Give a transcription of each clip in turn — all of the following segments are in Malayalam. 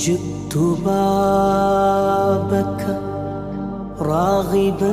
جئت بابك راغبا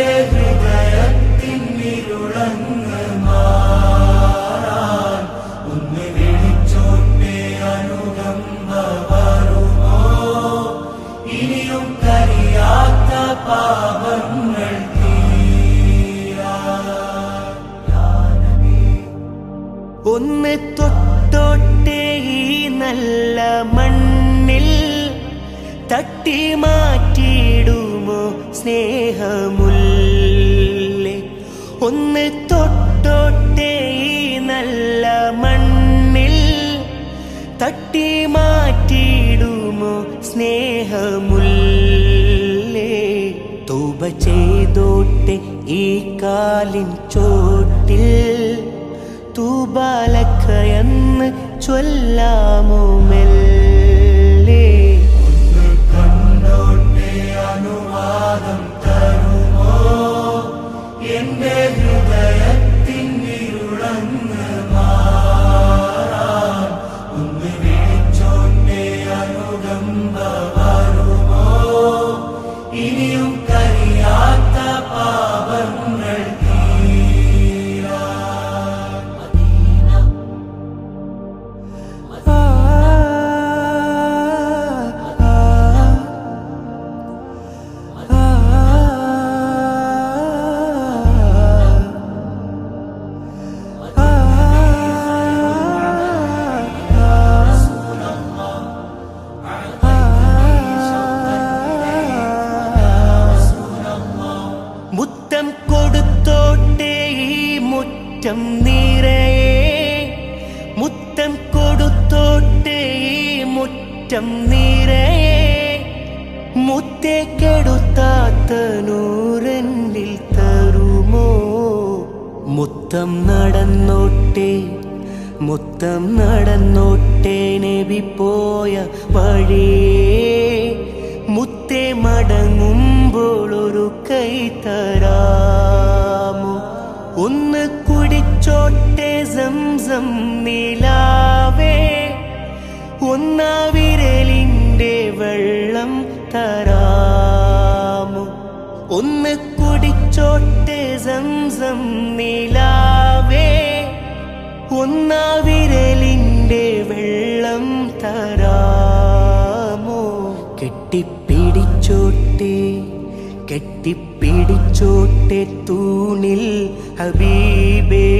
എന്റെ ഹൃദയത്തിൻ ഇരുളങ്ങ് മാറാൻ ഒന്ന് വിളിച്ചോട്ടെ അനുകമ്പ വരുമോ ഇനിയും കരിയാത്ത പാപങ്ങൾ ഒന്ന് തൊട്ടോട്ടെ ഈ നല്ല മണ്ണിൽ തട്ടി മാറ്റിയിടുമോ സ്നേഹമുല്ലേ? ഒന്ന് തൊട്ടോട്ടെ ഈ നല്ല മണ്ണിൽ തട്ടി മാറ്റിയിടുമോ സ്നേഹമുല്ലേ? തൂപ ചെയ്തോട്ടെ ഈ കാലിൻ ചോട്ടിൽ തൂബാലക്കയെന്ന് ചൊല്ലാമോ മുറ്റം നിറയെ മുത്തം കൊടുത്തോട്ടേ മുറ്റം നിറയെ. മുത്തേ കെടുത്താത്ത നൂറന്നിൽ തരുമോ? മുത്തം നടന്നോട്ടെ മുത്തം നടന്നോട്ടേ നബി പോയ വഴിയേ. മുത്തേ മടങ്ങുമ്പോൾ ഒരു കൈ തരാമോ? ഒന്ന് കുടിച്ചോട്ടെ സംസം നിലാവേ. ഒന്നാ വിരലിന്റെ വെള്ളം തരാമു? ഒന്ന് കുടിച്ചോട്ടെ സംസം നിലാവേ. ഒന്നാ വിരലിന്റെ വെള്ളം തരാമോ? കെട്ടിപ്പിടിച്ചോട്ടെ കെട്ടിപ്പിടിച്ചോട്ടെ തൂണിൽ ഹബീബേ.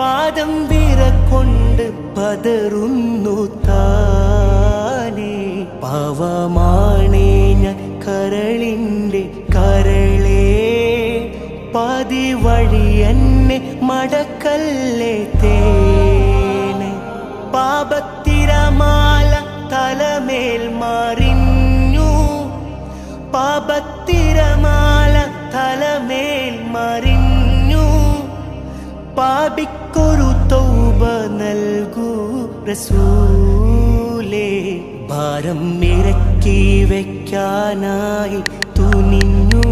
പാദം വിരക്കൊണ്ട് പതറുന്നു താനേ. പാവമാണേ ഞാൻ കരളിന്റെ കരളേ. പതി വഴി എന്നെ മടക്കല്ലേ തേനെ. പാപത്തിരമാല തലമേൽ മറിഞ്ഞു. പാപത്തിരമാല തലമേൽ മറിഞ്ഞു. പാപിക്കൊരു തൗബ നൽകൂ റസൂലേ. ഭാരം ഇറക്കി വയ്ക്കാനായി തുനിഞ്ഞു